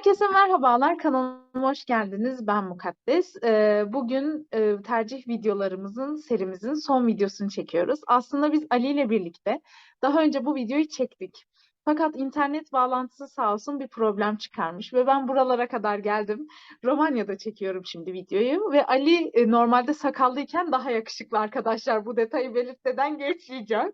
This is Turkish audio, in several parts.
Herkese merhabalar, kanalıma hoş geldiniz. Ben Mukaddes. Ee, bugün e, tercih videolarımızın serimizin son videosunu çekiyoruz. Aslında biz Ali ile birlikte daha önce bu videoyu çektik. Fakat internet bağlantısı sağ olsun bir problem çıkarmış ve ben buralara kadar geldim. Romanya'da çekiyorum şimdi videoyu ve Ali e, normalde sakallıyken daha yakışıklı arkadaşlar. Bu detayı belirtmeden geçmeyeceğim.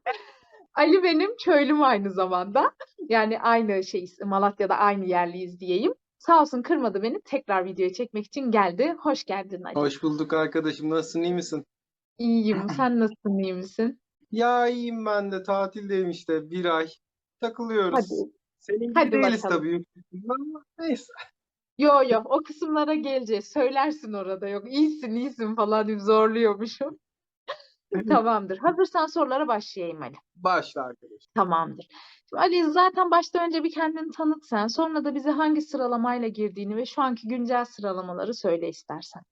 Ali benim köylüm aynı zamanda. Yani aynı şey Malatya'da aynı yerliyiz diyeyim. Sağ olsun kırmadı beni. Tekrar videoya çekmek için geldi. Hoş geldin Ali. Hoş bulduk arkadaşım. Nasılsın, iyi misin? İyiyim. Sen nasılsın, iyi misin? Ya iyiyim ben de. Tatildeyim işte. Bir ay. Takılıyoruz. Hadi. Senin gibi Hadi değiliz bakalım. tabii. ama Neyse. Yo yo o kısımlara geleceğiz. Söylersin orada yok. İyisin iyisin falan deyip zorluyormuşum. Tamamdır. Hazırsan sorulara başlayayım Ali. Başla arkadaşım. Tamamdır. Şimdi Ali zaten başta önce bir kendini tanıt sen. Sonra da bize hangi sıralamayla girdiğini ve şu anki güncel sıralamaları söyle istersen.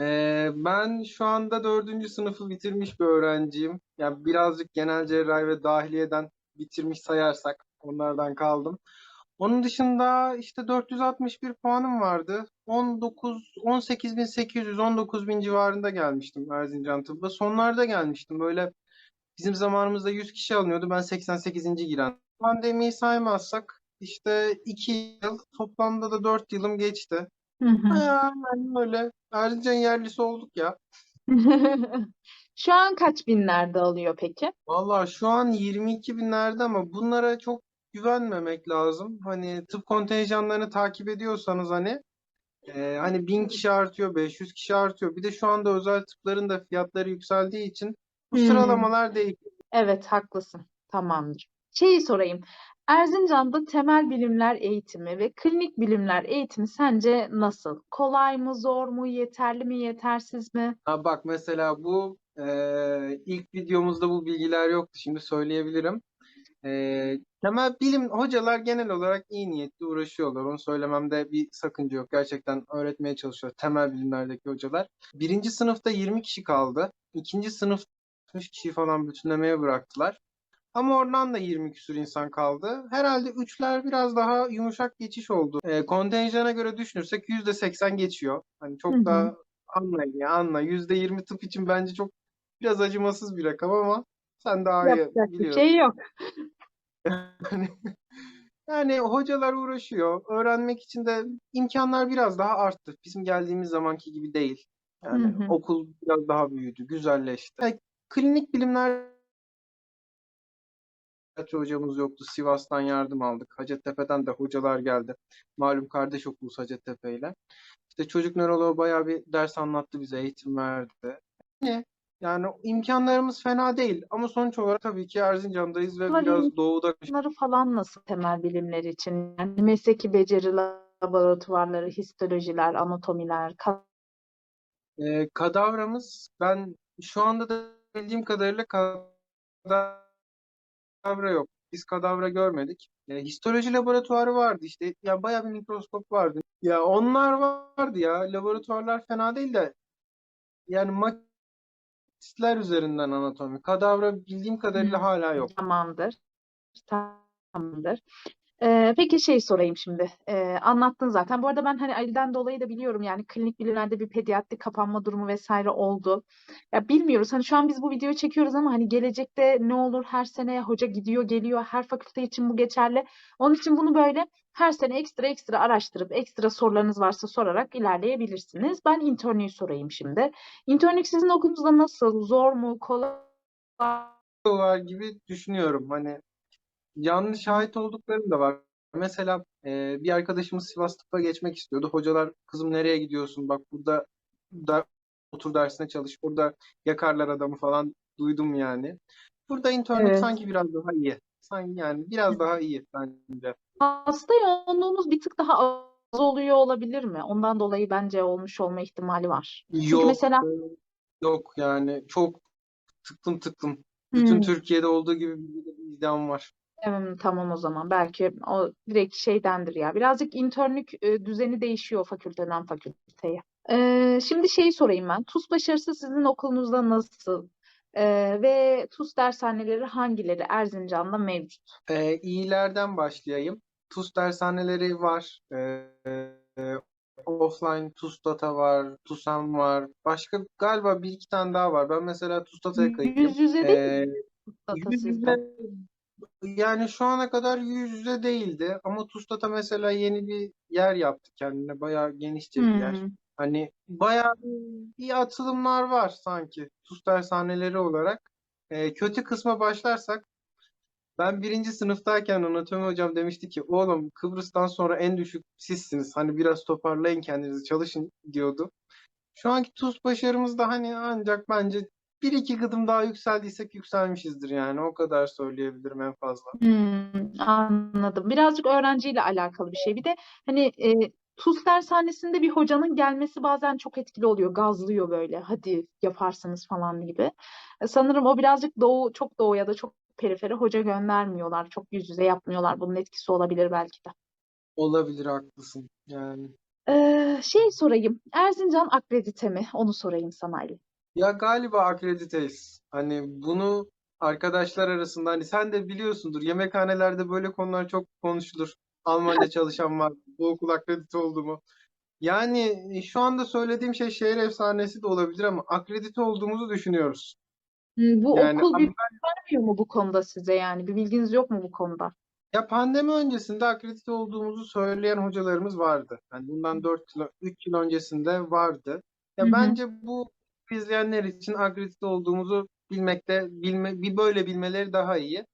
Ee, ben şu anda dördüncü sınıfı bitirmiş bir öğrenciyim. Ya birazcık genel cerrahi ve dahiliyeden bitirmiş sayarsak onlardan kaldım. Onun dışında işte 461 puanım vardı. 19 18.800 19.000 civarında gelmiştim Erzincan Tıbb'a. Sonlarda gelmiştim. Böyle bizim zamanımızda 100 kişi alınıyordu. Ben 88. giren. Pandemiyi saymazsak işte 2 yıl toplamda da 4 yılım geçti. Hı hı. Ha, yani öyle. Erzincan yerlisi olduk ya. Şu an kaç binlerde alıyor peki? Vallahi şu an 22 binlerde ama bunlara çok güvenmemek lazım. Hani tıp kontenjanlarını takip ediyorsanız hani e, hani 1000 kişi artıyor, 500 kişi artıyor. Bir de şu anda özel tıpların da fiyatları yükseldiği için bu Hmm. sıralamalar değişiyor. Evet, haklısın. Tamamdır. Şeyi sorayım. Erzincan'da temel bilimler eğitimi ve klinik bilimler eğitimi sence nasıl? Kolay mı, zor mu, yeterli mi, yetersiz mi? Ha bak mesela bu e, ilk videomuzda bu bilgiler yoktu. Şimdi söyleyebilirim. E, temel bilim hocalar genel olarak iyi niyetli uğraşıyorlar. Onu söylememde bir sakınca yok. Gerçekten öğretmeye çalışıyor temel bilimlerdeki hocalar. Birinci sınıfta 20 kişi kaldı. İkinci sınıf 60 kişiyi falan bütünlemeye bıraktılar. Ama oradan da 20 küsur insan kaldı. Herhalde üçler biraz daha yumuşak geçiş oldu. E, kontenjana göre düşünürsek %80 geçiyor. Hani çok Hı hı. da anlayın ya anla. %20 tıp için bence çok biraz acımasız bir rakam ama sen daha iyi Yapacak bir biliyorsun. şey yok. Yani, yani hocalar uğraşıyor. Öğrenmek için de imkanlar biraz daha arttı. Bizim geldiğimiz zamanki gibi değil. Yani Hı hı. okul biraz daha büyüdü, güzelleşti. Yani klinik bilimler Psikiyatri hocamız yoktu. Sivas'tan yardım aldık. Hacettepe'den de hocalar geldi. Malum kardeş okuluz Hacettepe ile. İşte çocuk nöroloğu bayağı bir ders anlattı bize, eğitim verdi. Yani, yani imkanlarımız fena değil ama sonuç olarak tabii ki Erzincan'dayız ve Bunlar biraz doğuda Bunları falan nasıl temel bilimler için? Yani mesleki beceri laboratuvarları, histolojiler, anatomiler, ka- Ee, kadavramız ben şu anda da bildiğim kadarıyla kadavra yok. Biz kadavra görmedik. Ee, histoloji laboratuvarı vardı işte. Ya bayağı bir mikroskop vardı. Ya onlar vardı ya. Laboratuvarlar fena değil de yani maketler üzerinden anatomi. Kadavra bildiğim kadarıyla hala yok. Tamamdır. Tamamdır. Ee, peki şey sorayım şimdi. Ee, anlattın zaten. Bu arada ben hani Ali'den dolayı da biliyorum yani klinik bilimlerde bir pediatri kapanma durumu vesaire oldu. Ya bilmiyoruz. Hani şu an biz bu videoyu çekiyoruz ama hani gelecekte ne olur her sene hoca gidiyor geliyor. Her fakülte için bu geçerli. Onun için bunu böyle her sene ekstra ekstra araştırıp ekstra sorularınız varsa sorarak ilerleyebilirsiniz. Ben internüyü sorayım şimdi. İnternlük sizin okulunuzda nasıl? Zor mu? Kolay? var gibi düşünüyorum. Hani yanlış şahit olduklarım da var. Mesela e, bir arkadaşımız Sivas Tıp'a geçmek istiyordu. Hocalar kızım nereye gidiyorsun? Bak burada da otur dersine çalış. Burada yakarlar adamı falan duydum yani. Burada internlük Evet. sanki biraz daha iyi. Sanki yani biraz daha iyi bence. Hasta yoğunluğumuz bir tık daha az oluyor olabilir mi? Ondan dolayı bence olmuş olma ihtimali var. Çünkü Yok, mesela e, yok yani çok tıklım tıklım. Bütün Hmm, Türkiye'de olduğu gibi bir bir iddiam var. Em, tamam o zaman belki o direkt şeydendir ya. Birazcık internlük e, düzeni değişiyor fakülteden fakülteye. Ee, şimdi şeyi sorayım ben. TUS başarısı sizin okulunuzda nasıl? Ee, ve TUS dershaneleri hangileri Erzincan'da mevcut? E, iyilerden başlayayım. TUS dershaneleri var. Ee, e, offline TUSDATA var, TUSAM var. Başka galiba bir iki tane daha var. Ben mesela TUSDATA'ya kayıtlıyım. Yüz yüze değil mi data yüz sizde? yüze yani şu ana kadar yüz yüze değildi ama TUSDATA mesela yeni bir yer yaptı kendine. Bayağı genişçe bir yer. Hmm. Hani bayağı bir, bir atılımlar var sanki TUS dershaneleri olarak. Ee, kötü kısma başlarsak ben birinci sınıftayken anatomi hocam demişti ki oğlum Kıbrıs'tan sonra en düşük sizsiniz. Hani biraz toparlayın kendinizi çalışın diyordu. Şu anki TUS başarımız da hani ancak bence bir iki gıdım daha yükseldiysek yükselmişizdir yani o kadar söyleyebilirim en fazla. Hmm, anladım. Birazcık öğrenciyle alakalı bir şey. Bir de hani e, TUS dershanesinde bir hocanın gelmesi bazen çok etkili oluyor. Gazlıyor böyle. Hadi yaparsınız falan gibi. E, sanırım o birazcık doğu, çok doğu ya da çok periferi hoca göndermiyorlar. Çok yüz yüze yapmıyorlar. Bunun etkisi olabilir belki de. Olabilir haklısın yani. Ee, şey sorayım. Erzincan akredite mi? Onu sorayım sana Ali. Ya galiba akrediteyiz. Hani bunu arkadaşlar arasında hani sen de biliyorsundur yemekhanelerde böyle konular çok konuşulur. Almanca çalışan var. Bu okul akredite oldu mu? Yani şu anda söylediğim şey şehir efsanesi de olabilir ama akredite olduğumuzu düşünüyoruz. Bu Yani okul ama bir vermiyor mu bu konuda size yani? Bir bilginiz yok mu bu konuda? ya pandemi öncesinde akredite olduğumuzu söyleyen hocalarımız vardı. Yani bundan 4 yıl, 3 yıl öncesinde vardı. Hı Ya hı. bence bu izleyenler için akredite olduğumuzu bilmekte, bilme, bir böyle bilmeleri daha iyi.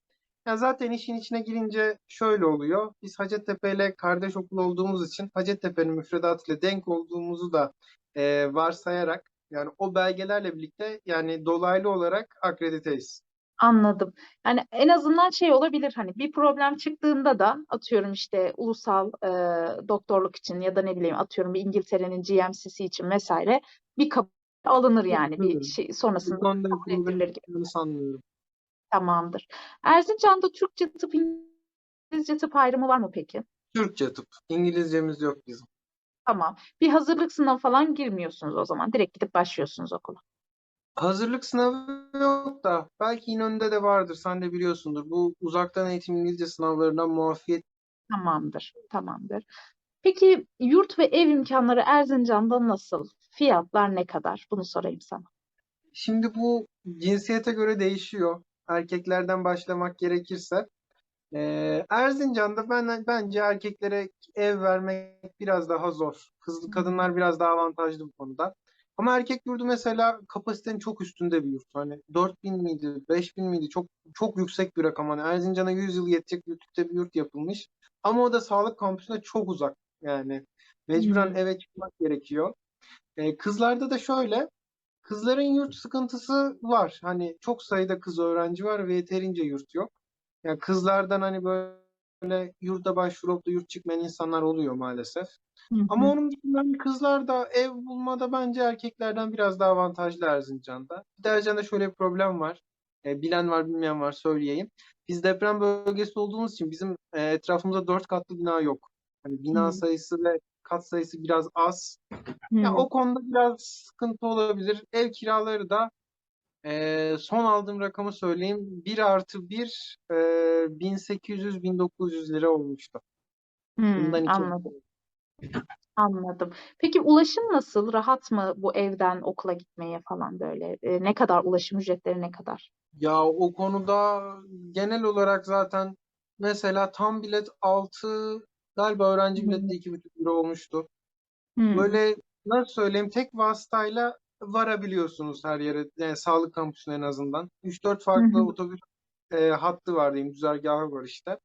Ya zaten işin içine girince şöyle oluyor. Biz Hacettepe ile kardeş okul olduğumuz için Hacettepe'nin müfredatıyla denk olduğumuzu da e, varsayarak yani o belgelerle birlikte yani dolaylı olarak akrediteyiz. Anladım. Yani en azından şey olabilir hani bir problem çıktığında da atıyorum işte ulusal e, doktorluk için ya da ne bileyim atıyorum bir İngiltere'nin GMC'si için vesaire bir kabul alınır yani bir şey sonrasında kabul edilir gibi. sanmıyorum. Tamamdır. Erzincan'da Türkçe tıp İngilizce tıp ayrımı var mı peki? Türkçe tıp. İngilizcemiz yok bizim. Tamam. Bir hazırlık sınavı falan girmiyorsunuz o zaman. Direkt gidip başlıyorsunuz okula. Hazırlık sınavı yok da belki İnönü'nde de vardır. Sen de biliyorsundur. Bu uzaktan eğitim İngilizce sınavlarından muafiyet Tamamdır. Tamamdır. Peki yurt ve ev imkanları Erzincan'da nasıl? Fiyatlar ne kadar? Bunu sorayım sana. Şimdi bu cinsiyete göre değişiyor. Erkeklerden başlamak gerekirse. Ee, Erzincan'da ben bence erkeklere ev vermek biraz daha zor. Kız, kadınlar biraz daha avantajlı bu konuda. Ama erkek yurdu mesela kapasitenin çok üstünde bir yurt. Hani 4000 miydi, 5000 miydi? Çok çok yüksek bir rakam. Hani Erzincan'a 100 yıl yetecek büyüklükte bir yurt yapılmış. Ama o da sağlık kampüsüne çok uzak. Yani mecburen Hmm. eve çıkmak gerekiyor. Ee, kızlarda da şöyle. Kızların yurt sıkıntısı var. Hani çok sayıda kız öğrenci var ve yeterince yurt yok. Yani kızlardan hani böyle yurda başvurup da yurt çıkmayan insanlar oluyor maalesef. Hı Ama hı. onun dışında hani kızlar da ev bulmada bence erkeklerden biraz daha avantajlı Erzincan'da. Bir de Erzincan'da şöyle bir problem var. E, bilen var bilmeyen var söyleyeyim. Biz deprem bölgesi olduğumuz için bizim e, etrafımızda dört katlı bina yok. Hani bina Hı sayısı ve kat sayısı biraz az. Ya hı. o konuda biraz sıkıntı olabilir. Ev kiraları da e, son aldığım rakamı söyleyeyim. 1 artı 1 e, 1800-1900 lira olmuştu. Hmm, Bundan iki anladım. Anladım. Peki ulaşım nasıl? Rahat mı bu evden okula gitmeye falan böyle? E, ne kadar ulaşım ücretleri ne kadar? Ya o konuda genel olarak zaten mesela tam bilet 6 galiba öğrenci bileti de 2,5 lira olmuştu. Hmm. Böyle nasıl söyleyeyim tek vasıtayla varabiliyorsunuz her yere. Yani sağlık kampüsüne en azından. 3-4 Hı farklı otobüs e, hattı var diyeyim. Güzergahı var işte.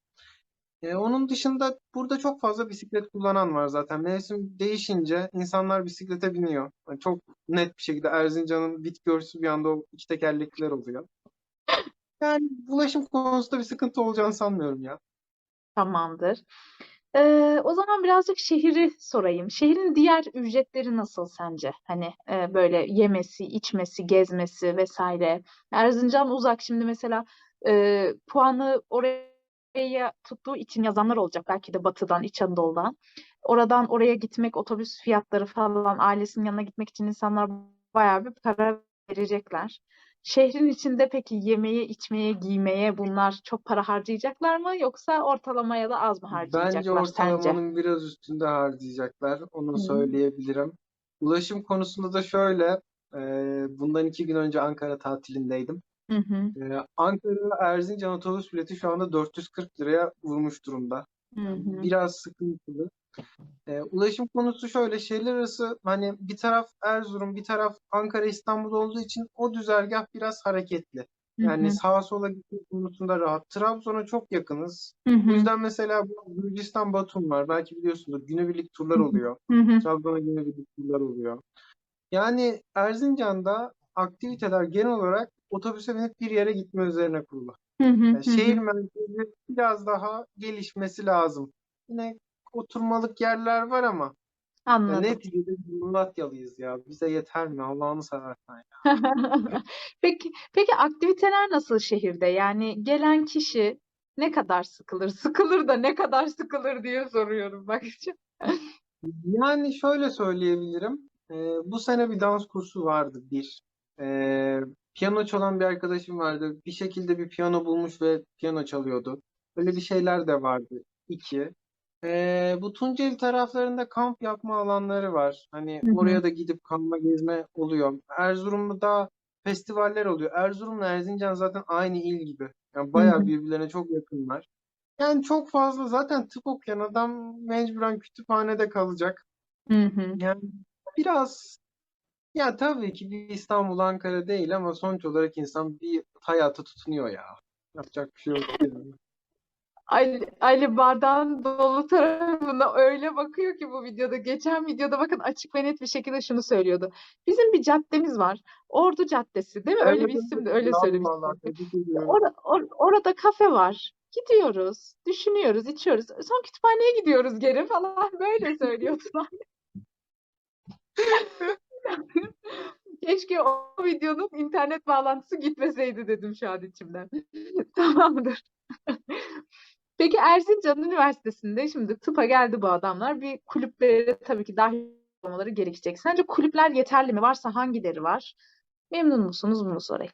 E, onun dışında burada çok fazla bisiklet kullanan var zaten. Mevsim değişince insanlar bisiklete biniyor. Yani çok net bir şekilde Erzincan'ın bit görsü bir anda o iki tekerlekliler oluyor. Yani ulaşım konusunda bir sıkıntı olacağını sanmıyorum ya. Tamamdır. Ee, o zaman birazcık şehri sorayım. Şehrin diğer ücretleri nasıl sence? Hani e, böyle yemesi, içmesi, gezmesi vesaire. Erzincan uzak. Şimdi mesela e, puanı oraya tuttuğu için yazanlar olacak. Belki de Batı'dan, İç Anadolu'dan. Oradan oraya gitmek, otobüs fiyatları falan, ailesinin yanına gitmek için insanlar bayağı bir para verecekler. Şehrin içinde peki yemeye, içmeye, giymeye bunlar çok para harcayacaklar mı yoksa ortalamaya da az mı Bence harcayacaklar sence? ortalamanın biraz üstünde harcayacaklar. Onu hı. söyleyebilirim. Ulaşım konusunda da şöyle. e, bundan iki gün önce Ankara tatilindeydim. Hı hı. E, Ankara Erzincan otobüs bileti şu anda 440 liraya vurmuş durumda. Hı hı. Biraz sıkıntılı. E, ulaşım konusu şöyle. Şehirler arası hani bir taraf Erzurum, bir taraf Ankara, İstanbul olduğu için o düzergah biraz hareketli. Hı Yani hı. sağa sola gitme konusunda rahat. Trabzon'a çok yakınız. Hı hı. yüzden mesela bu Gürcistan Batum var. Belki biliyorsunuz günübirlik turlar Hı hı. oluyor. Hı hı. Trabzon'a günübirlik turlar oluyor. Yani Erzincan'da aktiviteler genel olarak otobüse binip bir yere gitme üzerine kurulu. Hı hı. Yani Hı şehir hı. merkezi biraz daha gelişmesi lazım. Yine oturmalık yerler var ama Anladım. neticede biz Malatyalıyız ya. Bize yeter mi? Allah'ını seversen ya. Peki, peki aktiviteler nasıl şehirde? Yani gelen kişi ne kadar sıkılır? Sıkılır da ne kadar sıkılır diye soruyorum bak. Yani şöyle söyleyebilirim. Ee, bu sene bir dans kursu vardı bir. Ee, piyano çalan bir arkadaşım vardı. Bir şekilde bir piyano bulmuş ve piyano çalıyordu. Böyle bir şeyler de vardı. İki. Ee, bu Tunceli taraflarında kamp yapma alanları var. Hani Hı hı. oraya da gidip kalma gezme oluyor. Erzurum'da festivaller oluyor. Erzurum'la Erzincan zaten aynı il gibi. Yani bayağı birbirlerine çok yakınlar. Yani çok fazla zaten tıp okuyan adam mecburen kütüphanede kalacak. Hı hı. Yani biraz ya tabii ki bir İstanbul, Ankara değil ama sonuç olarak insan bir hayata tutunuyor ya. Yapacak bir şey yok. Ali, Ali bardağın dolu tarafına öyle bakıyor ki bu videoda. Geçen videoda bakın açık ve net bir şekilde şunu söylüyordu. Bizim bir caddemiz var. Ordu Caddesi değil mi? Öyle bir isim de öyle Allah söylemişti. Allah. Tebrik ediyorum. Or- or- orada kafe var. Gidiyoruz, düşünüyoruz, içiyoruz. Son kütüphaneye gidiyoruz geri falan böyle söylüyordular. Keşke o videonun internet bağlantısı gitmeseydi dedim şu an içimden. Tamamdır. Peki Erzincan Üniversitesi'nde şimdi tıpa geldi bu adamlar. Bir kulüplere tabii ki dahil olmaları gerekecek. Sence kulüpler yeterli mi? Varsa hangileri var? Memnun musunuz? Bunu sorayım.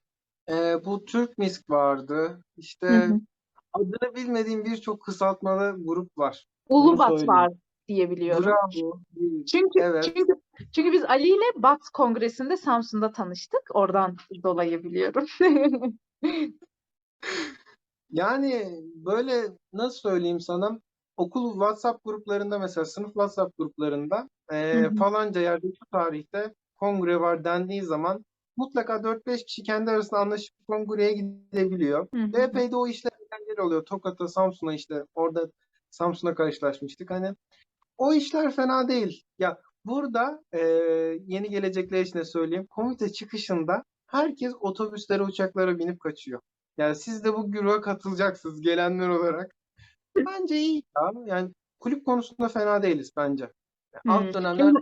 Ee, bu Türk Misk vardı. Hı İşte hı. adını bilmediğim birçok kısaltmalı grup var. Ulubat var diye biliyorum. Bravo. Çünkü Evet. çünkü çünkü biz Ali ile BAT Kongresi'nde Samsun'da tanıştık. Oradan dolayı biliyorum. Yani böyle nasıl söyleyeyim sana okul WhatsApp gruplarında mesela sınıf WhatsApp gruplarında Hı e, hı. falanca yerde şu tarihte kongre var dendiği zaman mutlaka 4-5 kişi kendi arasında anlaşıp kongreye gidebiliyor. Hı hı. Ve epey de o işler eğlenceli oluyor. Tokat'a, Samsun'a işte orada Samsun'a karşılaşmıştık. Hani o işler fena değil. Ya burada e, yeni gelecekler için de söyleyeyim. Komite çıkışında herkes otobüslere, uçaklara binip kaçıyor. Yani siz de bu güruha katılacaksınız gelenler olarak. Bence iyi ya. Yani kulüp konusunda fena değiliz bence. Yani Hmm. alt dönemler.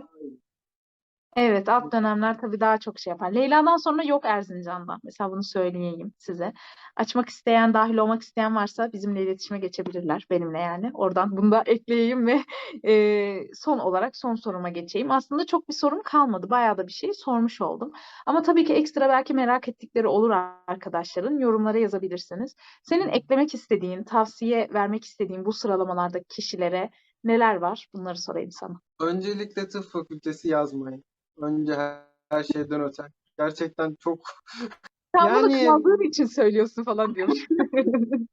Evet alt dönemler tabii daha çok şey yapar. Leyla'dan sonra yok Erzincan'da. Mesela bunu söyleyeyim size. Açmak isteyen, dahil olmak isteyen varsa bizimle iletişime geçebilirler. Benimle yani. Oradan bunu da ekleyeyim ve e, son olarak son soruma geçeyim. Aslında çok bir sorum kalmadı. Bayağı da bir şey sormuş oldum. Ama tabii ki ekstra belki merak ettikleri olur arkadaşların. Yorumlara yazabilirsiniz. Senin eklemek istediğin, tavsiye vermek istediğin bu sıralamalardaki kişilere neler var? Bunları sorayım sana. Öncelikle tıp fakültesi yazmayın. Önce her, her şeyden öte. Gerçekten çok Sen bunu yani kaldığın için söylüyorsun falan diyormuş.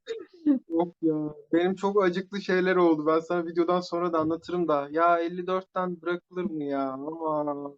Yok ya. Benim çok acıklı şeyler oldu. Ben sana videodan sonra da anlatırım da. Ya 54'ten bırakılır mı ya? Ama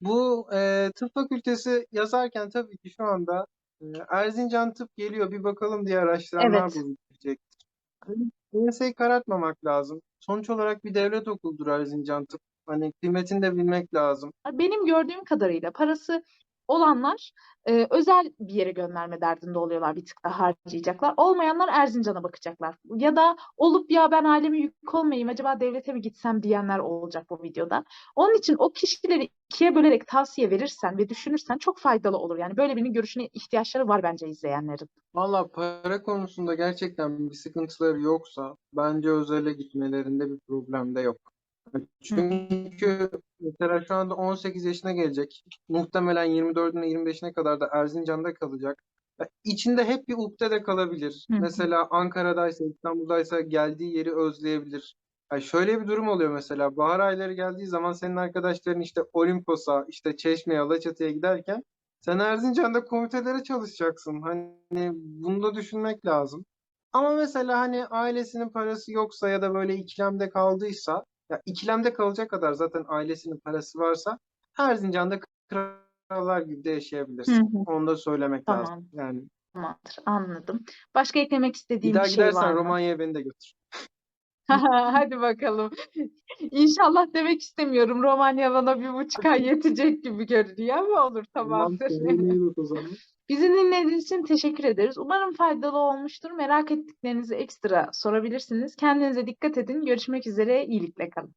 bu e, tıp fakültesi yazarken tabii ki şu anda e, Erzincan tıp geliyor bir bakalım diye araştıranlar Evet. bulunabilecektir. Hani enseyi karartmamak lazım. Sonuç olarak bir devlet okuludur Erzincan tıp. Hani kıymetini de bilmek lazım. Benim gördüğüm kadarıyla parası olanlar e, özel bir yere gönderme derdinde oluyorlar. Bir tık daha harcayacaklar. Olmayanlar Erzincan'a bakacaklar. Ya da olup ya ben aileme yük olmayayım acaba devlete mi gitsem diyenler olacak bu videoda. Onun için o kişileri ikiye bölerek tavsiye verirsen ve düşünürsen çok faydalı olur. Yani böyle birinin görüşüne ihtiyaçları var bence izleyenlerin. Valla para konusunda gerçekten bir sıkıntıları yoksa bence özele gitmelerinde bir problem de yok. Çünkü mesela şu anda 18 yaşına gelecek. Muhtemelen 24'üne 25'ine kadar da Erzincan'da kalacak. İçinde hep bir ukde de kalabilir. Hı. Mesela Ankara'daysa, İstanbul'daysa geldiği yeri özleyebilir. Ya şöyle bir durum oluyor mesela. Bahar ayları geldiği zaman senin arkadaşların işte Olimpos'a, işte Çeşme'ye, Alaçatı'ya giderken sen Erzincan'da komitelere çalışacaksın. Hani bunu da düşünmek lazım. Ama mesela hani ailesinin parası yoksa ya da böyle ikilemde kaldıysa ya ikilemde kalacak kadar zaten ailesinin parası varsa Erzincan'da krallar gibi de Hı yaşayabilirsin. hı. Onu da söylemek Tamam. lazım. Yani Tamamdır, anladım. Başka eklemek bir istediğim daha bir şey var gidersen mı? Romanya'ya beni de götür. Hadi bakalım. İnşallah demek istemiyorum. Romanya bana bir buçuk ay yetecek gibi görünüyor ama olur Tamam, tamamdır. bak o zaman. Bizi dinlediğiniz için teşekkür ederiz. Umarım faydalı olmuştur. Merak ettiklerinizi ekstra sorabilirsiniz. Kendinize dikkat edin. Görüşmek üzere. İyilikle kalın.